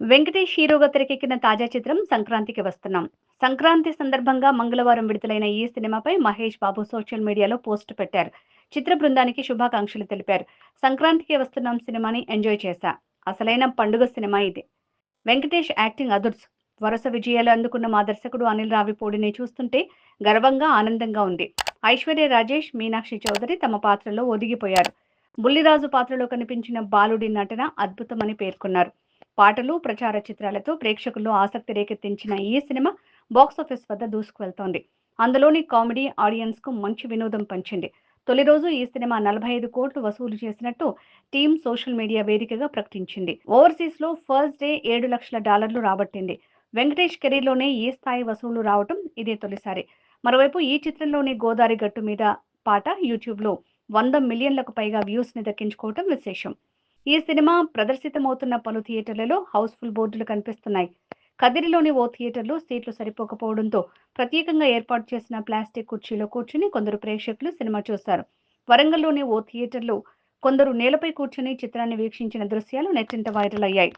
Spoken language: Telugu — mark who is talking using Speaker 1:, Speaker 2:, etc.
Speaker 1: వెంకటేష్ హీరోగా తెరకెక్కిన తాజా చిత్రం సంక్రాంతికి వస్తున్నాం. సంక్రాంతి సందర్భంగా మంగళవారం విడుదలైన ఈ సినిమాపై మహేష్ బాబు సోషల్ మీడియాలో పోస్ట్ పెట్టారు. చిత్ర బృందానికి శుభాకాంక్షలు తెలిపారు. సంక్రాంతికి వస్తున్నాం సినిమాని ఎంజాయ్ చేశా. అసలైన పండుగ సినిమా ఇది. వెంకటేష్ యాక్టింగ్ అదుర్స్. వరుస విజయాలు అందుకున్న మా దర్శకుడు అనిల్ రావిపూడిని చూస్తుంటే గర్వంగా ఆనందంగా ఉంది. ఐశ్వర్య రాజేష్ మీనాక్షి చౌదరి తమ పాత్రలో ఒదిగిపోయారు. బుల్లిరాజు పాత్రలో కనిపించిన బాలుడి నటన అద్భుతమని పేర్కొన్నారు. పాటలు ప్రచార చిత్రాలతో ప్రేక్షకుల్లో ఆసక్తి రేకెత్తించిన ఈ సినిమా బాక్సాఫీస్ వద్ద దూసుకువెళ్తోంది. అందులోని కామెడీ ఆడియన్స్కు మంచి వినోదం పంచింది. తొలి రోజు ఈ సినిమా నలభై ఐదు కోట్లు వసూలు చేసినట్టు టీం సోషల్ మీడియా వేదికగా ప్రకటించింది. ఓవర్సీస్లో ఫస్ట్ డే ఏడు లక్షల డాలర్లు రాబట్టింది. వెంకటేష్ కెరీర్లోనే ఈ స్థాయి వసూలు రావటం ఇదే తొలిసారి. మరోవైపు ఈ చిత్రంలోని గోదారి గట్టు మీద పాట యూట్యూబ్లో వంద మిలియన్లకు పైగా వ్యూస్ని దక్కించుకోవటం విశేషం. ఈ సినిమా ప్రదర్శితమవుతున్న పలు థియేటర్లలో హౌస్ఫుల్ బోర్డులు కనిపిస్తున్నాయి. కదిరిలోని ఓ థియేటర్లో సీట్లు సరిపోకపోవడంతో ప్రత్యేకంగా ఏర్పాటు చేసిన ప్లాస్టిక్ కుర్చీలో కూర్చుని కొందరు ప్రేక్షకులు సినిమా చూశారు వరంగల్లోని ఓ థియేటర్లో కొందరు నేలపై కూర్చుని చిత్రాన్ని వీక్షించిన దృశ్యాలు నెట్టింట వైరల్ అయ్యాయి.